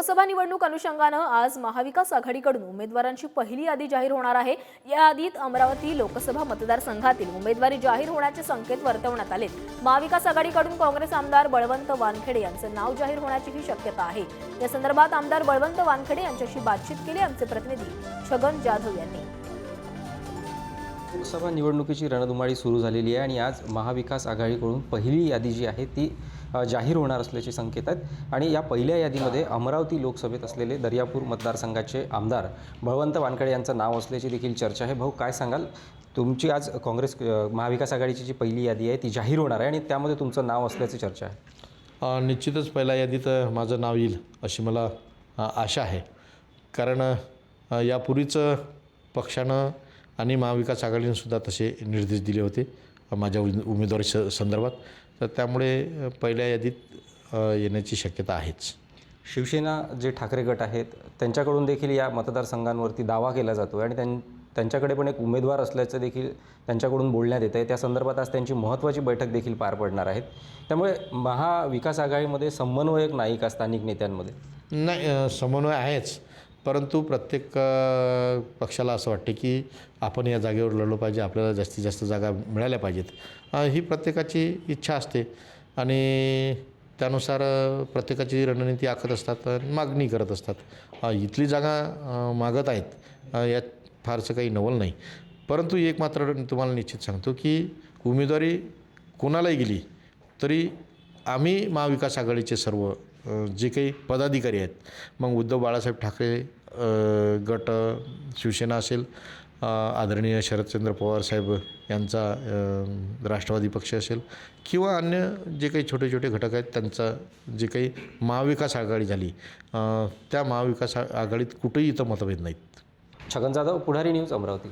लोकसभा निवडणूक अनुषंगानं आज महाविकास आघाडीकडून उमेदवारांची पहिली यादी जाहीर होणार आहे. या यादीत अमरावती लोकसभा मतदारसंघातील उमेदवारी जाहीर होण्याचे संकेत वर्तवण्यात आले महाविकास आघाडीकडून काँग्रेस आमदार बळवंत वानखेडे यांचं नाव जाहीर होण्याचीही शक्यता आहे. या संदर्भात आमदार बळवंत वानखेडे यांच्याशी बातचीत केली आमचे प्रतिनिधी छगन जाधव यांनी. लोकसभा निवडणुकीची रणधुमाळी सुरू झालेली आहे आणि आज महाविकास आघाडीकडून पहिली यादी जी आहे ती जाहीर होणार असल्याचे संकेत आहेत. आणि या पहिल्या यादीमध्ये अमरावती लोकसभेत असलेले दर्यापूर मतदारसंघाचे आमदार बळवंत वानकडे यांचं नाव असल्याची देखील चर्चा आहे. भाऊ काय सांगाल? तुमची आज काँग्रेस महाविकास आघाडीची जी पहिली यादी आहे ती जाहीर होणार आहे आणि त्यामध्ये तुमचं नाव असल्याची चर्चा आहे. निश्चितच पहिल्या यादीत माझं नाव येईल अशी मला आशा आहे. कारण यापूर्वीच पक्षानं आणि महाविकास आघाडीनं सुद्धा तसे निर्देश दिले होते. माझ्या उमे- उमेदवारी संदर्भात. तर त्यामुळे पहिल्या यादीत येण्याची शक्यता आहेच. शिवसेना जे ठाकरे गट आहेत त्यांच्याकडून देखील या मतदारसंघांवरती दावा केला जातो आणि त्यां त्यांच्याकडे पण एक उमेदवार असल्याचं देखील त्यांच्याकडून बोलण्यात येतं आहे त्या संदर्भात आज त्यांची महत्त्वाची बैठक देखील पार पडणार आहेत. त्यामुळे महाविकास आघाडीमध्ये समन्वयक नाही का स्थानिक नेत्यांमध्ये. नाही समन्वय आहेच. परंतु प्रत्येक पक्षाला असं वाटते की आपण या जागेवर लढलो पाहिजे आपल्याला जास्तीत जास्त जागा मिळाल्या पाहिजेत. ही प्रत्येकाची इच्छा असते आणि त्यानुसार प्रत्येकाची रणनीती आखत असतात आणि मागणी करत असतात. इथली जागा मागत आहेत यात फारसं काही नवल नाही. परंतु एक मात्र तुम्हाला निश्चित सांगतो की उमेदवारी कोणालाही गेली तरी आम्ही महाविकास आघाडीचे सर्व जे काही पदाधिकारी आहेत. मग उद्धव बाळासाहेब ठाकरे गट शिवसेना असेल आदरणीय शरदचंद्र पवार साहेब यांचा राष्ट्रवादी पक्ष असेल किंवा अन्य जे काही छोटे छोटे घटक आहेत त्यांचा जे काही महाविकास आघाडी झाली त्या महाविकास आघाडीत कुठेही इथं मतभेद नाहीत. छगन जाधव पुढारी न्यूज अमरावती.